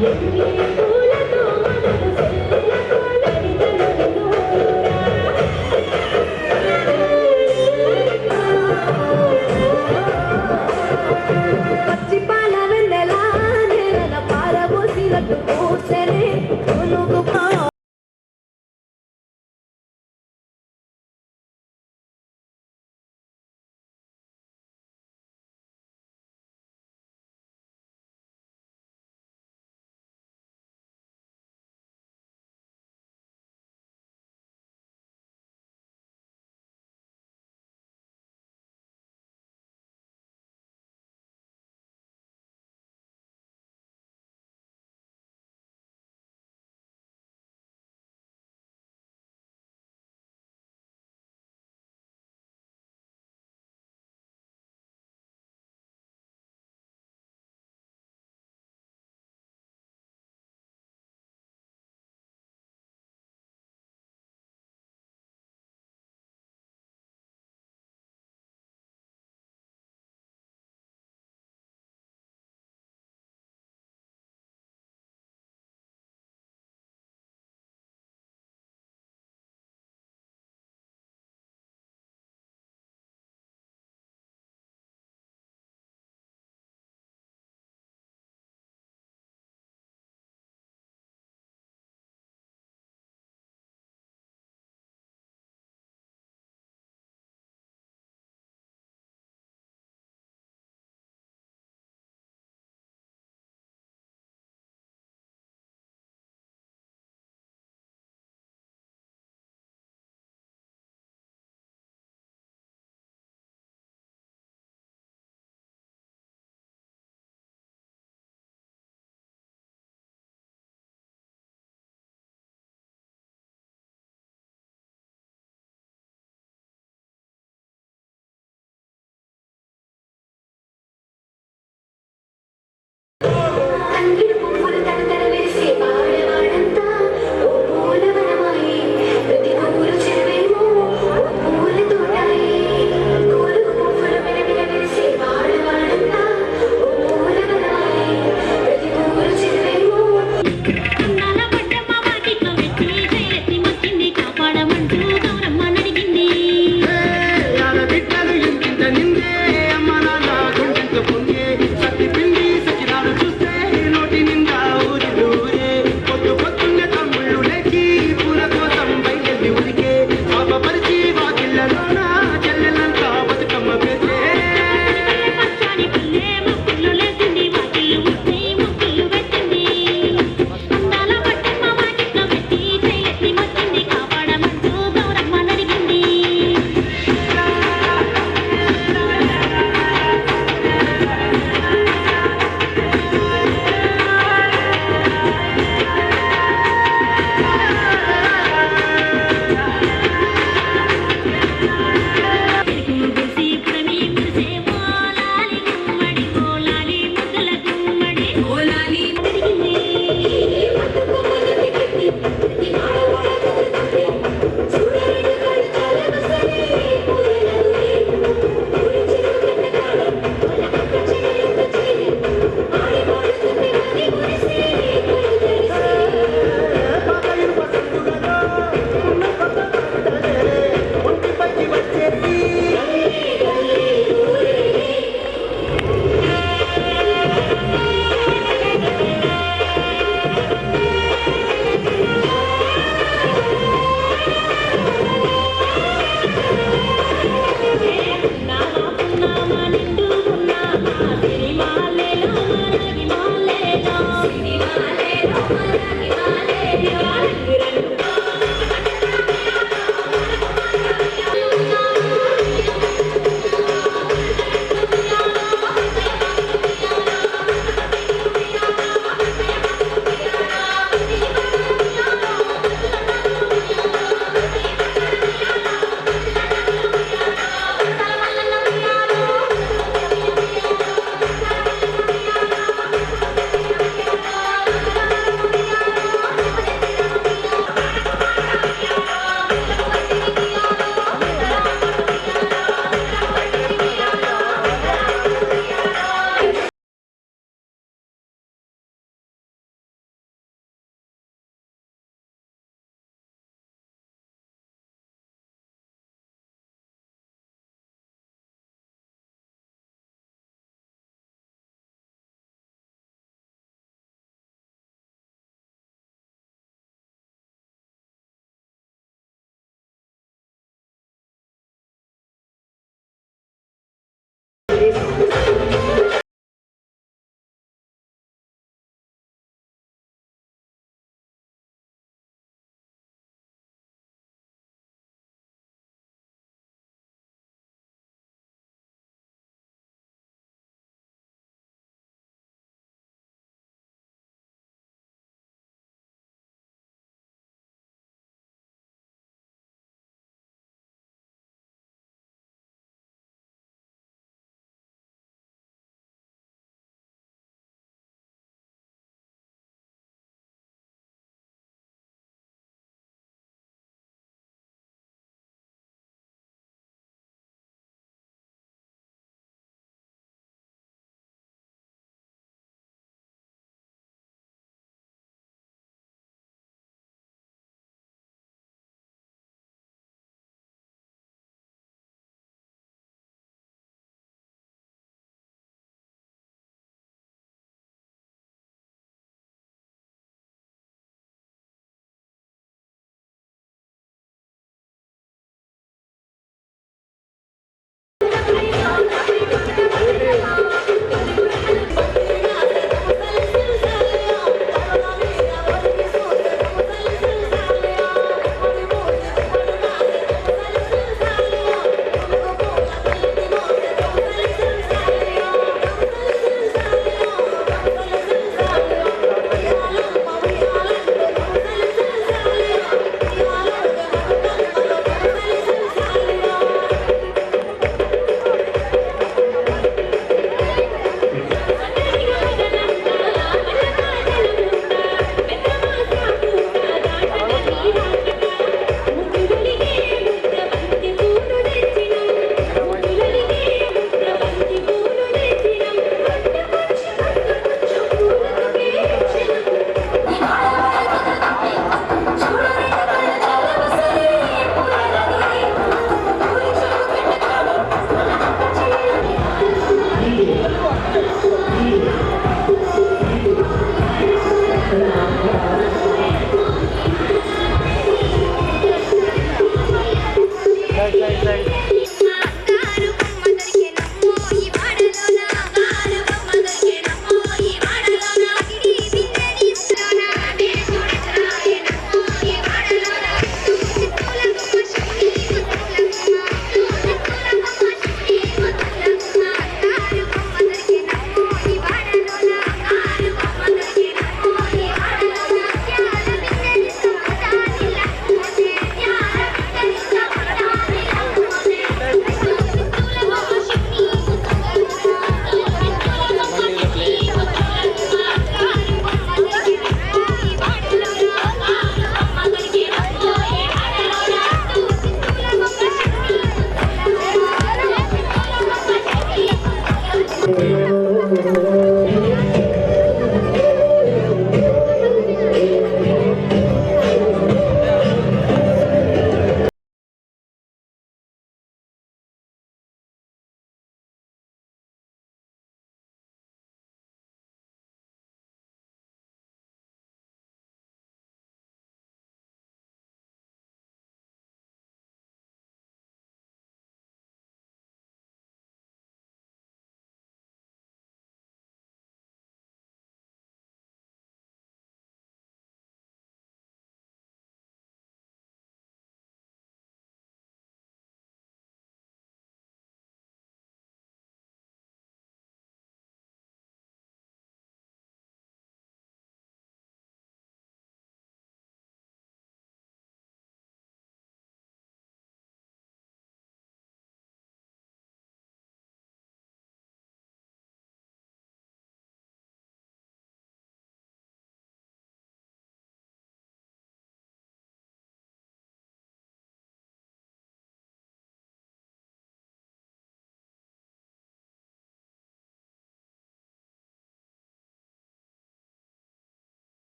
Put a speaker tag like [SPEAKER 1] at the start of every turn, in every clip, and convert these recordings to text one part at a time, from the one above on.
[SPEAKER 1] Thank you.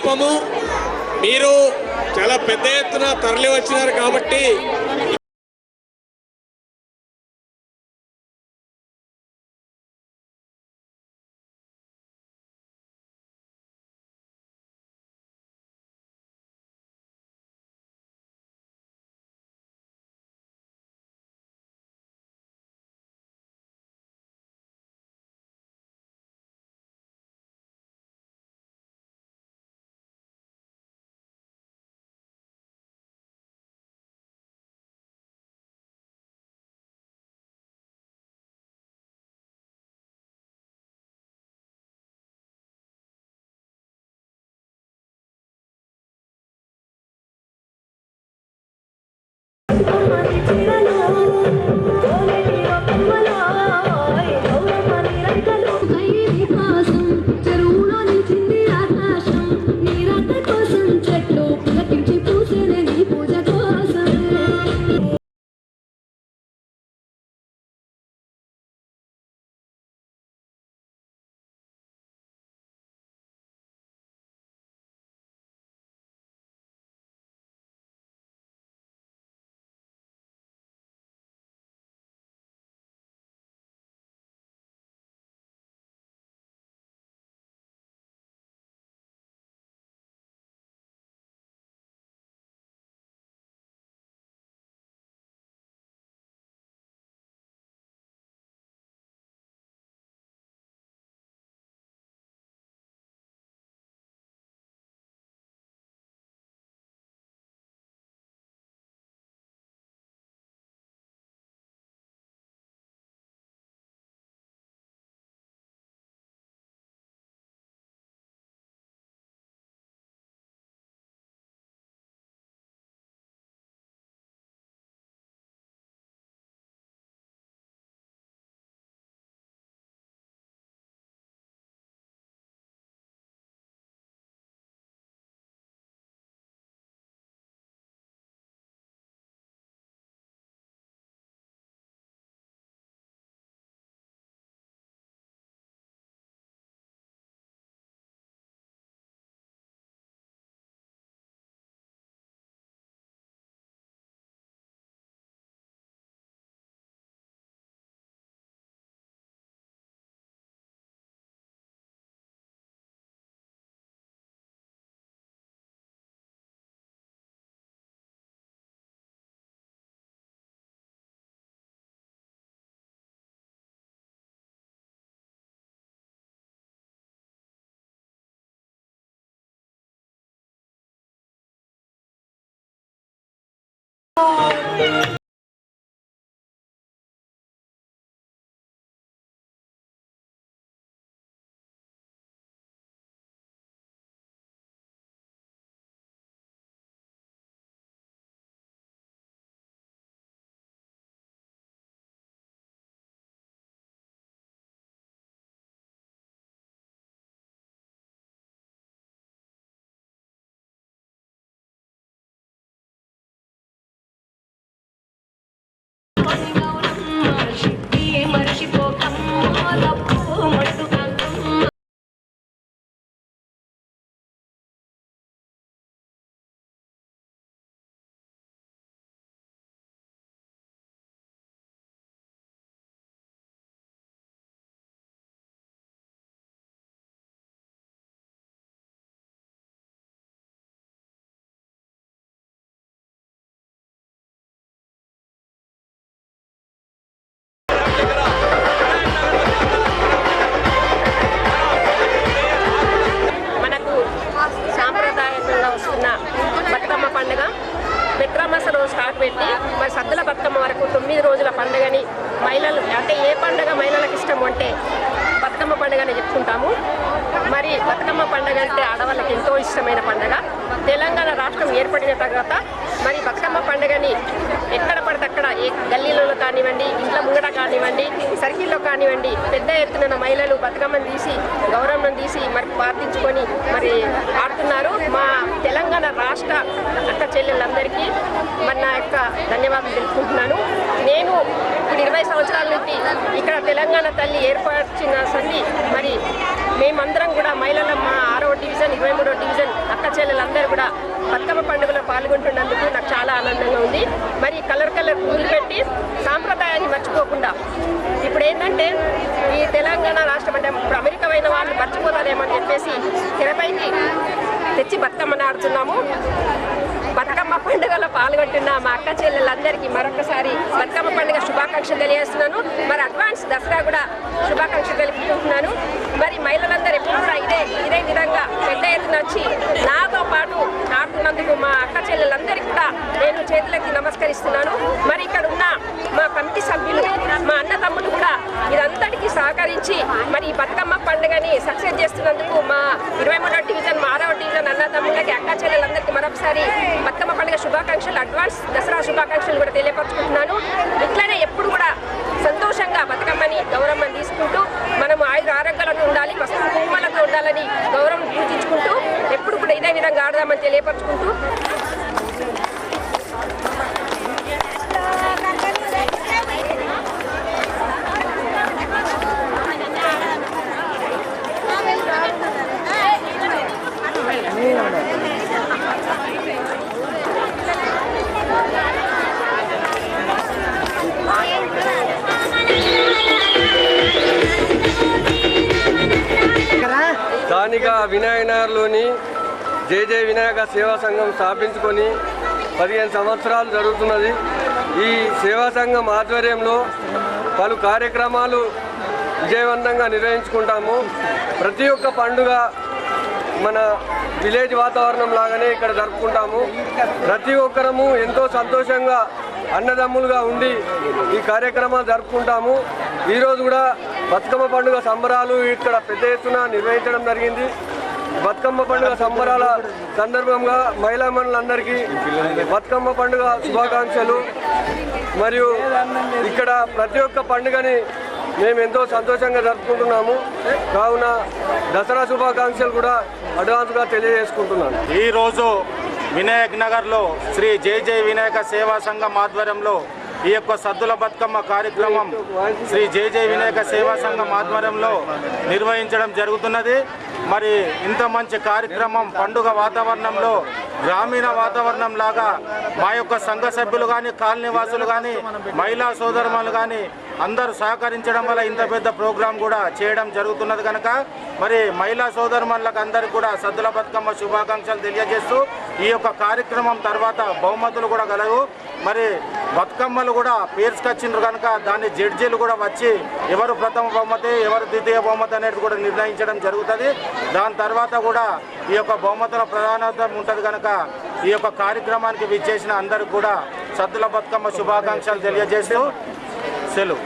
[SPEAKER 1] చిన్న మీరు చాలా పెద్ద ఎత్తున తరలి వచ్చినారు కాబట్టి
[SPEAKER 2] Thank you. Thank you. కానివ్వండి సర్కిల్లో కానివ్వండి పెద్ద ఎత్తున మహిళలు బతుకమ్మను తీసి గౌరవం తీసి మరి ప్రార్థించుకొని మరి ఆడుతున్నారు. మా తెలంగాణ రాష్ట్ర అక్క చెల్లెళ్ళందరికీ మరి నా యొక్క ధన్యవాదాలు తెలుసుకుంటున్నాను నేను ఇప్పుడు ఇరవై సంవత్సరాల నుండి ఇక్కడ తెలంగాణ తల్లి ఏర్పరిచిన సంధి మరి మేమందరం కూడా మహిళల మా ఆరో డివిజన్ ఇరవై మూడో డివిజన్ అక్క చెల్లెలందరూ కూడా బతుకమ్మ పండుగలో పాల్గొంటున్నందుకు నాకు చాలా ఆనందంగా ఉంది. మరి కలర్ కలర్ పూలు పెట్టి సాంప్రదాయాన్ని మర్చిపోకుండా ఇప్పుడు ఏంటంటే ఈ తెలంగాణ రాష్ట్రం అంటే ఇప్పుడు అమెరికా అయిన వాళ్ళు మర్చిపోతారేమని చెప్పేసి తెరపైకి తెచ్చి బతుకమ్మని ఆడుతున్నాము. బతుకమ్మ పండుగలో పాల్గొంటున్న మా అక్క చెల్లెలందరికీ మరొకసారి బతుకమ్మ పండుగ శుభాకాంక్షలు తెలియజేస్తున్నాను. మరి అడ్వాన్స్ దసరా కూడా శుభాకాంక్షలు తెలుపుకుంటున్నాను. మరి మహిళలందరూ ఎప్పుడు కూడా ఇదే ఇదే విధంగా పెద్ద ఎత్తున వచ్చి నాతో పాటు ఆడుతున్నందుకు మా అక్క చెల్లెలందరికీ కూడా నేను చేతులకి నమస్కరిస్తున్నాను. మరి ఇక్కడ ఉన్న మా కమిటీ సభ్యులు మా అన్న తమ్ముడు కూడా ఇదంతటికీ సహకరించి మరి ఈ బతుకమ్మ పండుగని సక్సెస్ చేస్తున్నందుకు మా ఇరవై మూడో డివిజన్ మా ఆరవ డివిజన్ అన్న తమ్ముళ్ళకి అక్క చెల్లెలందరికీ మరొకసారి బతుకమ్మ పండుగ శుభాకాంక్షలు అడ్వాన్స్ దసరా శుభాకాంక్షలు కూడా తెలియపరచుకుంటున్నాను. ఇట్లనే ఎప్పుడు కూడా సంతోషంగా బతుకమ్మని గౌరమ్మని తీసుకుంటూ మనము ఆయుధ ఆరోగ్యాలతో ఉండాలి మస్తు కుటుంబాలతో ఉండాలని గౌరవం పూజించుకుంటూ ఎప్పుడు కూడా ఇదే విధంగా ఆడదామని తెలియపరచుకుంటూ
[SPEAKER 3] జేజే వినాయక సేవా సంఘం స్థాపించుకొని పదిహేను సంవత్సరాలు జరుగుతున్నది. ఈ సేవా సంఘం ఆధ్వర్యంలో పలు కార్యక్రమాలు విజయవంతంగా నిర్వహించుకుంటాము. ప్రతి ఒక్క పండుగ మన విలేజ్ వాతావరణం లాగానే ఇక్కడ జరుపుకుంటాము. ప్రతి ఒక్కరము ఎంతో సంతోషంగా అన్నదమ్ములుగా ఉండి ఈ కార్యక్రమాలు జరుపుకుంటాము. ఈరోజు కూడా బతుకమ్మ పండుగ సంబరాలు ఇక్కడ పెద్ద ఎత్తున నిర్వహించడం జరిగింది. బతుకమ్మ పండుగ సంబరాల సందర్భంగా మహిళా మండలందరికీ బతుకమ్మ పండుగ శుభాకాంక్షలు. మరియు ఇక్కడ ప్రతి ఒక్క పండుగని మేము ఎంతో సంతోషంగా జరుపుకుంటున్నాము. కావున దసరా శుభాకాంక్షలు కూడా అడ్వాన్స్గా తెలియజేసుకుంటున్నాను.
[SPEAKER 4] ఈరోజు వినాయక్ నగర్లో శ్రీ జై జై వినాయక సేవా సంఘం ఆధ్వర్యంలో ఈ యొక్క సద్దుల బతుకమ్మ కార్యక్రమం శ్రీ జై జై వినాయక సేవా సంఘం ఆధ్వర్యంలో నిర్వహించడం జరుగుతున్నది. మరి ఇంత మంచి కార్యక్రమం పండుగ వాతావరణంలో గ్రామీణ వాతావరణం లాగా మా యొక్క సంఘ సభ్యులు కానీ కాలనీవాసులు కానీ మహిళా సోదరులు కానీ అందరూ సహకరించడం వల్ల ఇంత పెద్ద ప్రోగ్రాం కూడా చేయడం జరుగుతున్నది కనుక మరి మహిళా సోదరుమణులకు అందరికీ కూడా సద్దుల బతుకమ్మ శుభాకాంక్షలు తెలియజేస్తూ ఈ యొక్క కార్యక్రమం తర్వాత బహుమతులు కూడా కలవు మరి బతుకమ్మలు కూడా పేర్చుకొచ్చిండ్రు కనుక దాన్ని జడ్జీలు కూడా వచ్చి ఎవరు ప్రథమ బహుమతి ఎవరు ద్వితీయ బహుమతి అనేది కూడా నిర్ణయించడం జరుగుతుంది. దాని తర్వాత కూడా ఈ యొక్క బహుమతుల ప్రధానత ఉంటుంది కనుక ఈ యొక్క కార్యక్రమానికి విచ్చేసిన అందరికి కూడా సద్దుల బతుకమ్మ శుభాకాంక్షలు తెలియజేస్తూ సెలవు.